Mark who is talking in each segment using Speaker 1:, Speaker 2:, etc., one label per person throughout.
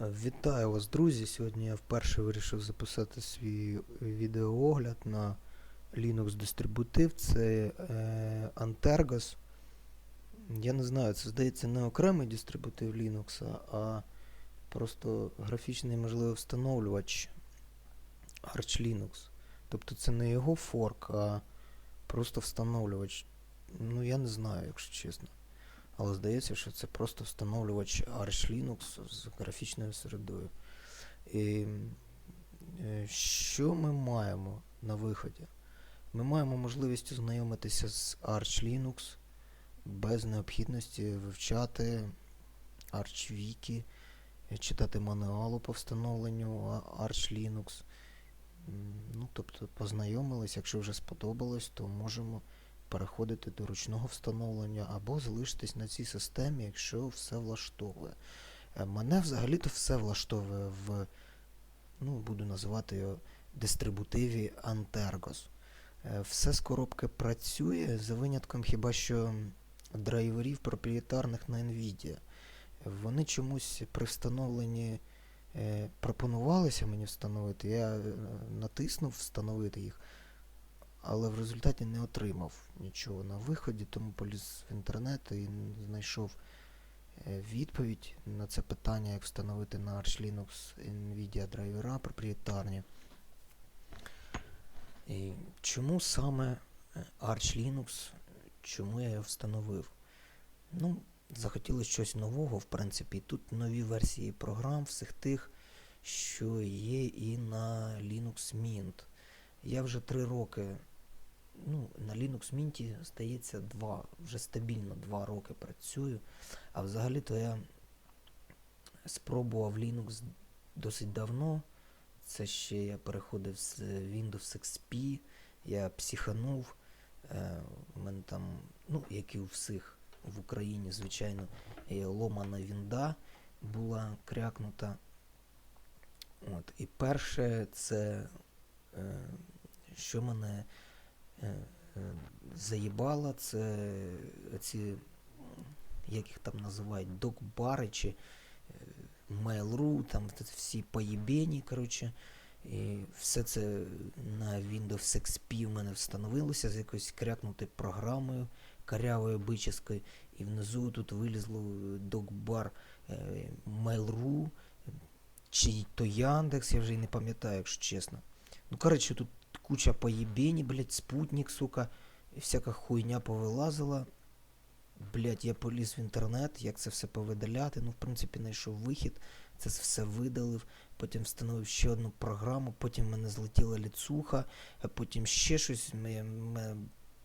Speaker 1: Вітаю вас, друзі! Сьогодні я вперше вирішив записати свій відеоогляд на Linux дистрибутив. Це е, Antergos. Я не знаю, це здається не окремий дистрибутив Linux, а просто графічний, можливо, встановлювач Arch Linux. Тобто це не його форк, а просто встановлювач. Ну, я не знаю, якщо чесно. Але здається, що це просто встановлювач Arch Linux з графічною середою. І е, що ми маємо на виході? Ми маємо можливість ознайомитися з Arch Linux без необхідності вивчати ArchWiki, е, читати мануалу по встановленню Arch Linux. Ну, тобто познайомились, якщо вже сподобалось, то можемо переходити до ручного встановлення або залишитись на цій системі, якщо все влаштовує. Е, Мене взагалі-то все влаштовує в, ну, буду називати його дистрибутиві Antergos. Е, Все з коробки працює, за винятком хіба що драйверів проприєтарних на NVIDIA. Вони чомусь при встановленні е, пропонувалися мені встановити. Я натиснув встановити їх, але в результаті не отримав нічого на виході, тому поліз в інтернет і знайшов е, відповідь на це питання, як встановити на Arch Linux NVIDIA драйвера проприєтарні. І чому саме е, Arch Linux, чому я його встановив? Ну, захотілося щось нового, в принципі. Тут нові версії програм, всіх тих, що є і на Linux Mint. Я вже три роки, ну, на Linux Mint, здається, два, вже стабільно два роки працюю. А взагалі-то я спробував Linux досить давно. Це ще я переходив з Windows XP, я психанув. Е, у мене там, ну, як і у всіх в Україні, звичайно, ломана вінда була крякнута. От. І перше, це е, що мене е, е, це ці, як їх там називають, докбари чи е, Mail.ru, там всі поєбені, коротше. І все це на Windows XP в мене встановилося з якоюсь крякнутою програмою карявою бическою. І внизу тут вилізло докбар Mail.ru, чи то Яндекс, я вже і не пам'ятаю, якщо чесно. Ну, коротше, тут куча поєбені, блядь, спутник, сука, і всяка хуйня повилазила. Блядь, я поліз в інтернет, як це все повидаляти. Ну, в принципі, знайшов вихід, це все видалив, потім встановив ще одну програму, потім в мене злетіла ліцуха, а потім ще щось. Мене, мене,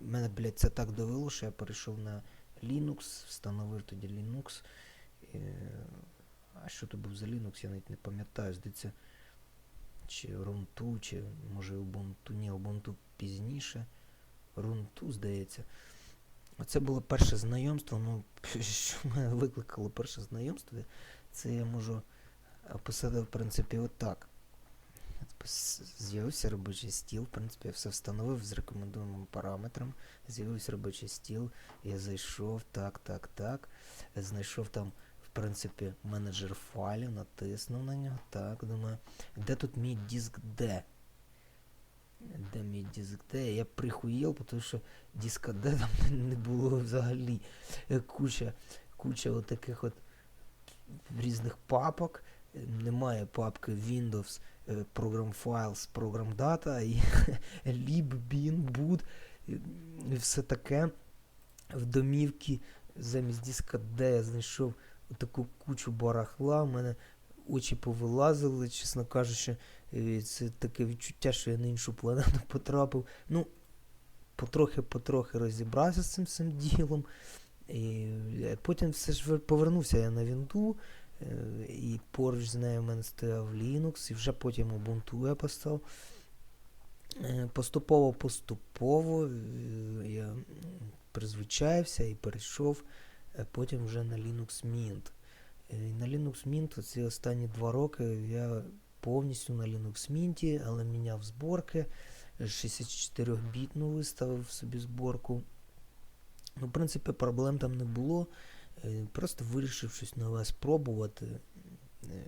Speaker 1: мене, блядь, це так довело, що я перейшов на Linux, встановив тоді Linux. А що то був за Linux, я навіть не пам'ятаю, здається, чи Runtu, чи може Ubuntu, ні, Ubuntu пізніше. Runtu, здається. Оце було перше знайомство. Ну, що мене викликало перше знайомство, це я можу описати, в принципі, отак. З'явився робочий стіл, в принципі, я все встановив з рекомендуємим параметром. З'явився робочий стіл, я зайшов, так, так, так. Знайшов там, принципі, менеджер файлів, натиснув на нього, так, думаю, де тут мій диск D? Де мій диск D? Я прихуєл, тому що диска D там не було взагалі. Е, Куча, куча от таких от різних папок. Немає папки Windows, е, Program Files, Program Data і lib, bin, boot і все таке. В домівці замість диска D я знайшов таку кучу барахла. У мене очі повилазили, чесно кажучи, це таке відчуття, що я на іншу планету потрапив. Ну, потрохи-потрохи розібрався з цим всім ділом. І е, потім все ж повернувся я на Вінду, е, і поруч з нею в мене стояв Linux, і вже потім Ubuntu я постав. Е, Поступово-поступово я призвичаєвся і перейшов потім вже на Linux Mint. Е, і На Linux Mint ці останні два роки я повністю на Linux Mint, але міняв зборки. 64-бітну виставив собі зборку. Ну, в принципі, проблем там не було. Е, Просто вирішив щось нове спробувати. Е,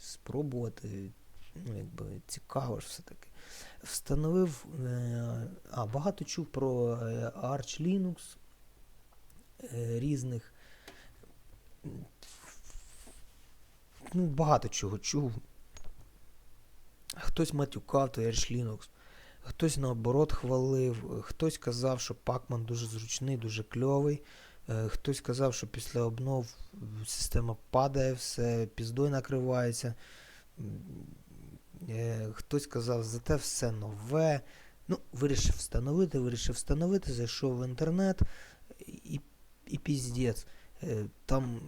Speaker 1: спробувати. Ну, якби цікаво ж все-таки. Встановив. А, багато чув про Arch Linux різних. Ну, багато чого чув. Хтось матюкав Arch Linux, хтось наоборот хвалив, хтось казав, що Pacman дуже зручний, дуже кльовий. Е, Хтось казав, що після обнов система падає, все піздою накривається. Е, Хтось казав, зате все нове. Ну, вирішив встановити, вирішив встановити, зайшов в інтернет і, і піздець. Е, Там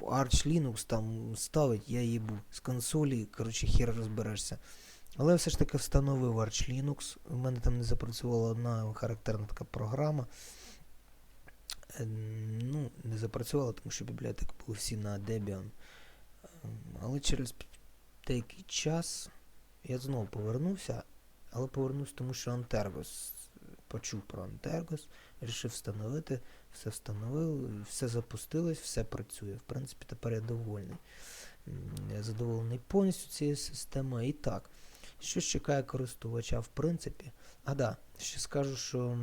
Speaker 1: Arch Linux там ставить, я їбу з консолі, коротше, хер розберешся. Але все ж таки встановив Arch Linux. У мене там не запрацювала одна характерна така програма. Е, Ну, не запрацювала, тому що бібліотеки були всі на Debian. Ем, Але через деякий час я знову повернувся, але повернувся тому, що Antergos почув про Antergos, вирішив встановити, все встановив, все запустилось, все працює. В принципі, тепер я довольний. Задоволений повністю цією системою. І так, що ж чекає користувача в принципі? А да, ще скажу, що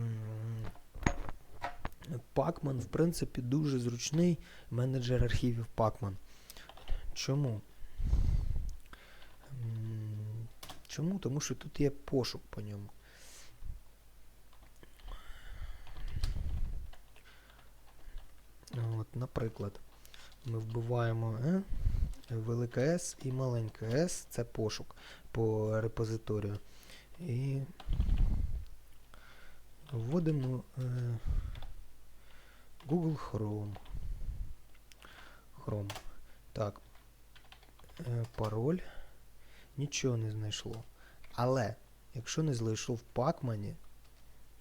Speaker 1: Pacman, в принципі, дуже зручний менеджер архівів Pacman. Чому? Чому? Тому що тут є пошук по ньому. От, наприклад, ми вбиваємо е, велика S і маленька S, це пошук по репозиторію. І вводимо е, Google Chrome. Chrome. Так. Е, пароль. Нічого не знайшло. Але, якщо не знайшов в Pacman,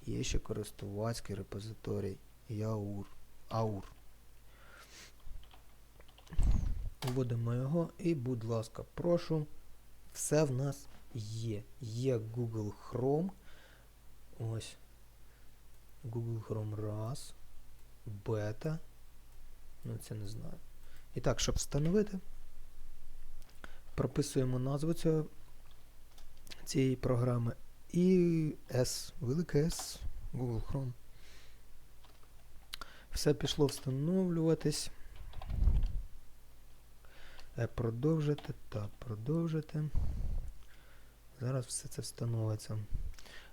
Speaker 1: є ще користувацький репозиторій Yaur. AUR. Вводимо його і, будь ласка, прошу. Все в нас є. Є Google Chrome. Ось. Google Chrome раз. Бета. Ну, це не знаю. І так, щоб встановити, прописуємо назву цього, цієї програми і S, велике S, Google Chrome. Все пішло встановлюватись. Е, Продовжити. Так, продовжити. Зараз все це встановиться.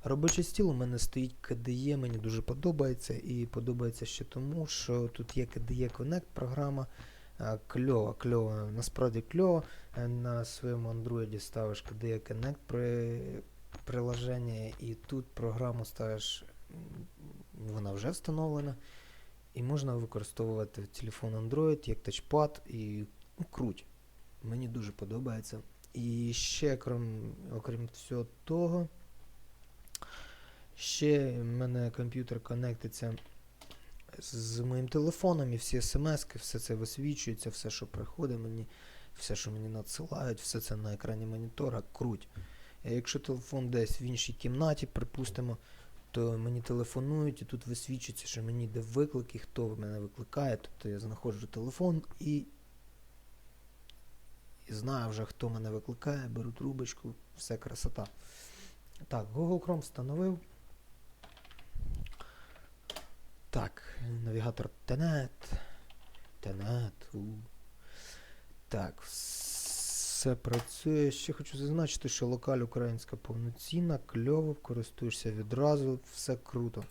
Speaker 1: Робочий стіл у мене стоїть KDE, мені дуже подобається. І подобається ще тому, що тут є KDE Connect програма. Е, Кльова, кльова, насправді кльова. Е, На своєму Android ставиш KDE Connect при приложення, і тут програму ставиш, вона вже встановлена. І можна використовувати телефон Android як тачпад і ну, круть. Мені дуже подобається. І ще, крім, окрім всього того, ще в мене комп'ютер конектиться з моїм телефоном і всі смс, все це висвічується, все, що приходить мені, все, що мені надсилають, все це на екрані монітора, круть. А якщо телефон десь в іншій кімнаті, припустимо, то мені телефонують і тут висвічується, що мені йде виклик і хто мене викликає. Тобто я знаходжу телефон і, і знаю вже, хто мене викликає, беру трубочку, все красота. Так, Google Chrome встановив. Так, навігатор. Tenet. У. Так, все працює. Ще хочу зазначити, що локаль українська повноцінна, кльово, користуєшся відразу, все круто.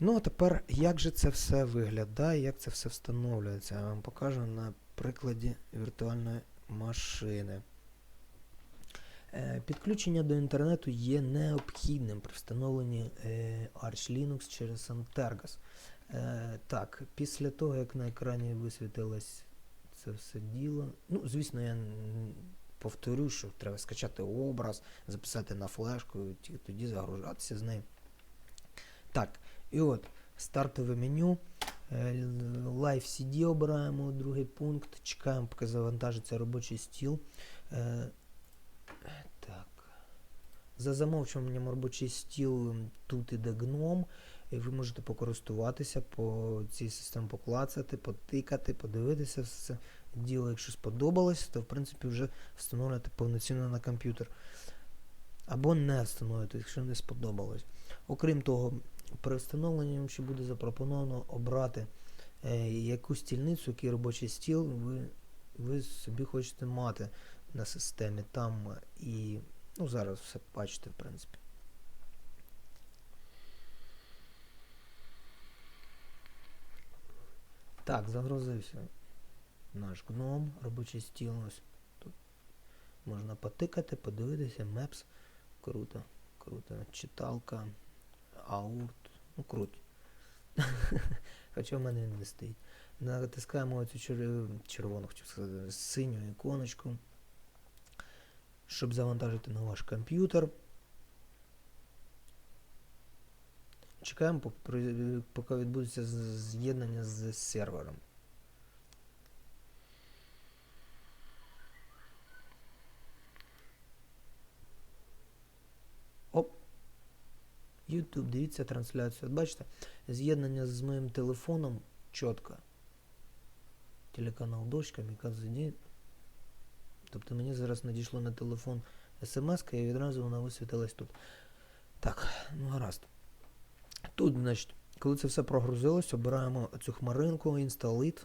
Speaker 1: Ну, а тепер, як же це все виглядає, як це все встановлюється? Я вам покажу на прикладі віртуальної машини. Е, Підключення до інтернету є необхідним при встановленні е, Arch Linux через Antergos. Е, Так, після того, як на екрані висвітилось це все діло. Ну, звісно, я повторю, що треба скачати образ, записати на флешку, і тоді загружатися з ним. Так, і от стартове меню. Е, Live CD обираємо другий пункт. Чекаємо, поки завантажиться робочий стіл. Е, Так. За замовчуванням робочий стіл тут іде гном. і ви можете покористуватися по цій системі, поклацати, потикати, подивитися все це діло. Якщо сподобалось, то в принципі вже встановлювати повноцінно на комп'ютер. Або не встановити, якщо не сподобалось. Окрім того, при встановленні ще буде запропоновано обрати е, яку стільницю, який робочий стіл ви, ви собі хочете мати на системі. Там е, і ну, зараз все бачите, в принципі. Так, загрузився наш гном, робочий стіл. Ось тут можна потикати, подивитися, Maps. Круто, круто. Читалка, аут. Ну, круть. Хоча в мене він не стоїть. Натискаємо цю чер... червону, хочу сказати, синю іконочку, щоб завантажити на ваш комп'ютер. Чекаємо, поки відбудеться з'єднання з сервером. YouTube, дивіться трансляцію. От бачите, з'єднання з моїм телефоном чітко. Телеканал Дочка, Міказуді. Тобто мені зараз надійшло на телефон смс і відразу вона висвітилась тут. Так, ну гаразд. Тут, значить, коли це все прогрузилось, обираємо цю хмаринку, Install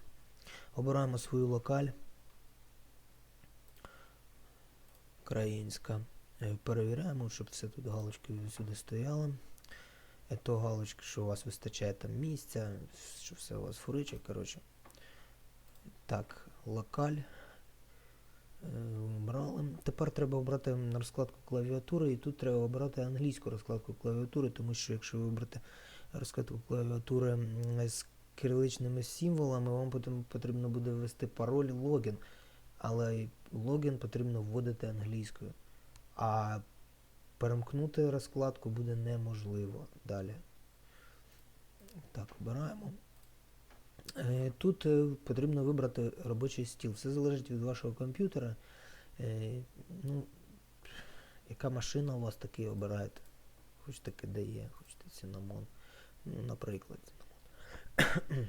Speaker 1: обираємо свою локаль. Українська. Перевіряємо, щоб все тут галочки сюди стояло. То галочки, що у вас вистачає там місця, що все у вас фуричить, коротше. Так, локаль. Е, Обрали. Тепер треба обрати на розкладку клавіатури, і тут треба обрати англійську розкладку клавіатури, тому що якщо ви обрати розкладку клавіатури з кириличними символами, вам потім потрібно буде ввести пароль логін. Але логін потрібно вводити англійською. А перемкнути розкладку буде неможливо далі. Так, обираємо. Е, Тут е, потрібно вибрати робочий стіл. Все залежить від вашого комп'ютера. Е, Ну, яка машина у вас такий обираєте? Хочете KDE, хочете Cinnamon. Ну, наприклад,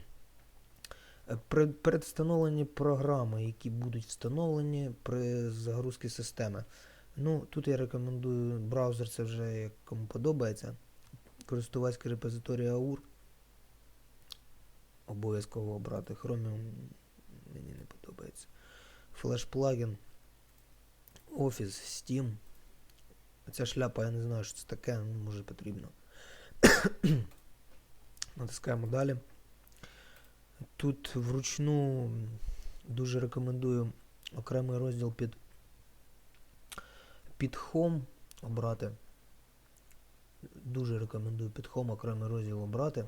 Speaker 1: При, перед встановленні програми, які будуть встановлені при загрузці системи. Ну, тут я рекомендую браузер, це вже як кому подобається. Користувацький репозиторій AUR. Обов'язково обрати. Chromium мені не подобається. Флеш плагін. Office, Steam. Ця шляпа, я не знаю, що це таке, ну, може потрібно. Натискаємо далі. Тут вручну дуже рекомендую окремий розділ під, під Home обрати. Дуже рекомендую під Home окремий розділ обрати.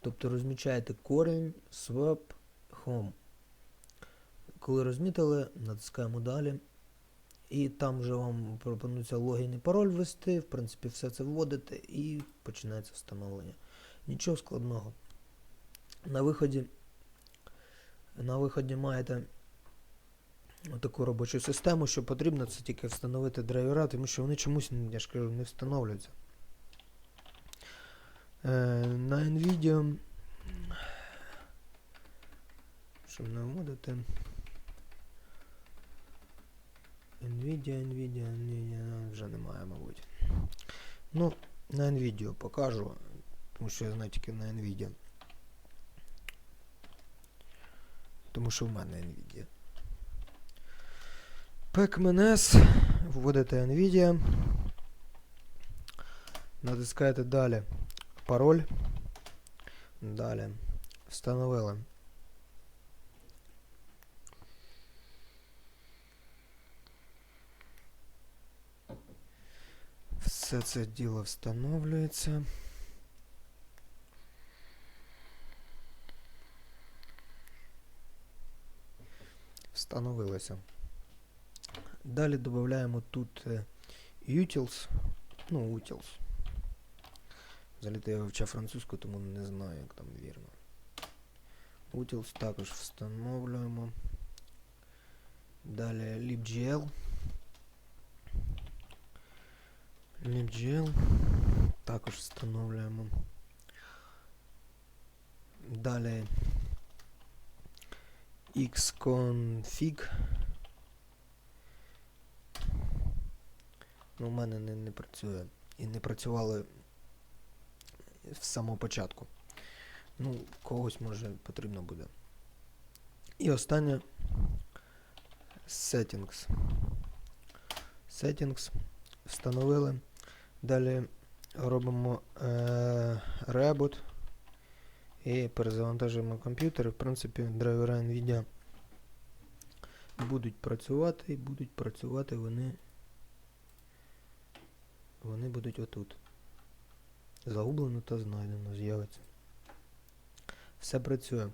Speaker 1: Тобто розмічаєте корінь, swap, home. Коли розмітили, натискаємо далі. І там вже вам пропонується логін і пароль ввести. В принципі, все це вводите і починається встановлення. Нічого складного. На виході, на виході маєте таку робочу систему, що потрібно це тільки встановити драйвера, тому що вони чомусь, я ж кажу, не встановлюються. Е, на Nvidia, щоб не. Nvidia, Nvidia, Nvidia, вже немає, мабуть. Ну, на Nvidia покажу, тому що я знаю тільки на Nvidia. Тому що в мене Nvidia. PECMNS, вводите Nvidia. Натискаєте далі пароль. Далі. Встановили. Все це діло встановлюється. Встановилося. Далі додаємо тут е, utils, ну, utils. Взагалі-то я вивчав французьку, тому не знаю, як там вірно. Utils також встановлюємо. Далі libgl. libgl. також встановлюємо. Далі xconfig. Ну, у мене не, не працює. І не працювали з самого початку. Ну, когось може потрібно буде. І останнє settings. Settings встановили. Далі робимо е, reboot і перезавантажуємо комп'ютер. В принципі, драйвера NVIDIA будуть працювати і будуть працювати вони. Вони будуть отут. Загублено та знайдено, з'явиться. Все працює.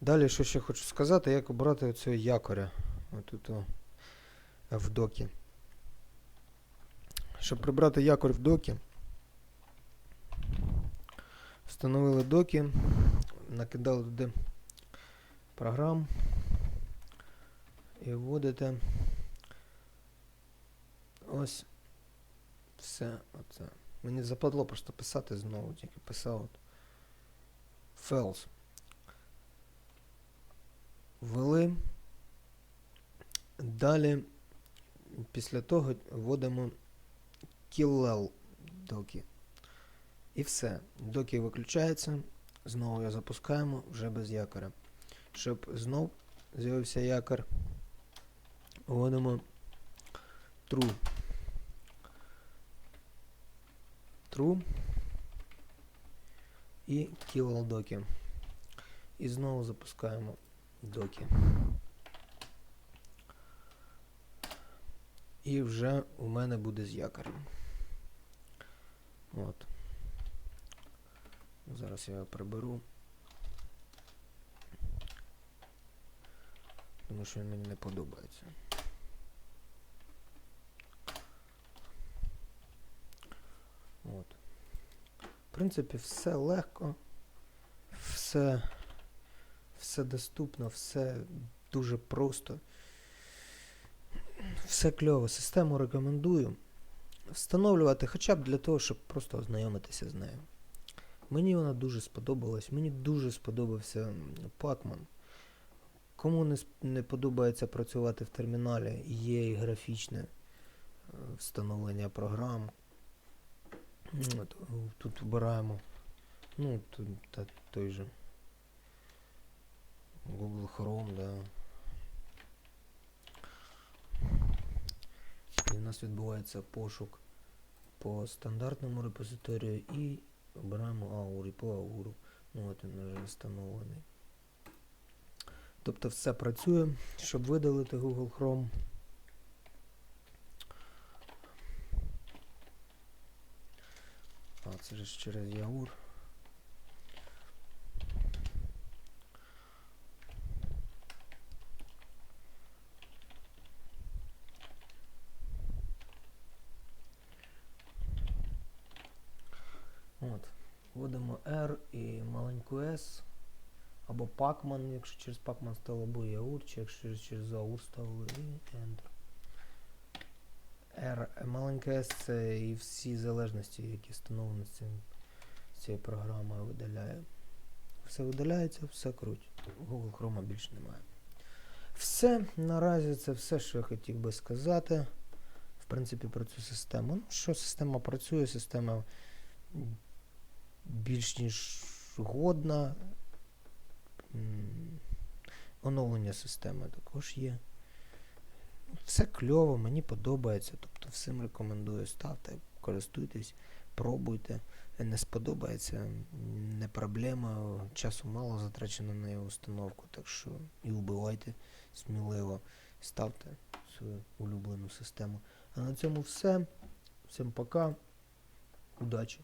Speaker 1: Далі, що ще хочу сказати, як обрати оцього якоря. Отут о, в докі. Щоб прибрати якорь в докі, встановили докі, накидали туди програм і вводите ось все оце. Мені западло просто писати знову, тільки писав от. Files. Ввели. Далі, після того вводимо killel доки. І все. Доки виключається. Знову його запускаємо вже без якоря. Щоб знов з'явився якор, вводимо true. True і killel доки. І знову запускаємо доки. І вже у мене буде з якорем. От. Зараз я його приберу. Тому що він мені не подобається. От. В принципі, все легко, все, все доступно, все дуже просто. Все кльово. Систему рекомендую встановлювати хоча б для того, щоб просто ознайомитися з нею. Мені вона дуже сподобалась. Мені дуже сподобався Pacman. Кому не, не подобається працювати в терміналі, є і графічне е, встановлення програм. Е, тут обираємо. Ну, тут та, той же Google Chrome, да. І в нас відбувається пошук по стандартному репозиторію і обираємо AUR і по AUR. Ну от він вже встановлений. Тобто все працює. Щоб видалити Google Chrome. Це ж через Яур. От. Вводимо R і маленьку S. Або Pacman, якщо через Pacman стало, або Яур, чи якщо через AUR ставили і Enter. R, е, S і всі залежності, які встановлені з цією програмою видаляє. Все видаляється, все круть. Google Chrome більше немає. Все, наразі це все, що я хотів би сказати. В принципі, про цю систему. Ну, що система працює, система більш ніж годна. Оновлення системи також є. Все кльово, мені подобається. Тобто всім рекомендую. Ставте, користуйтесь, пробуйте. Не сподобається, не проблема. Часу мало затрачено на його установку, так що і вбивайте сміливо. Ставте свою улюблену систему. А на цьому все. Всім пока. Удачі!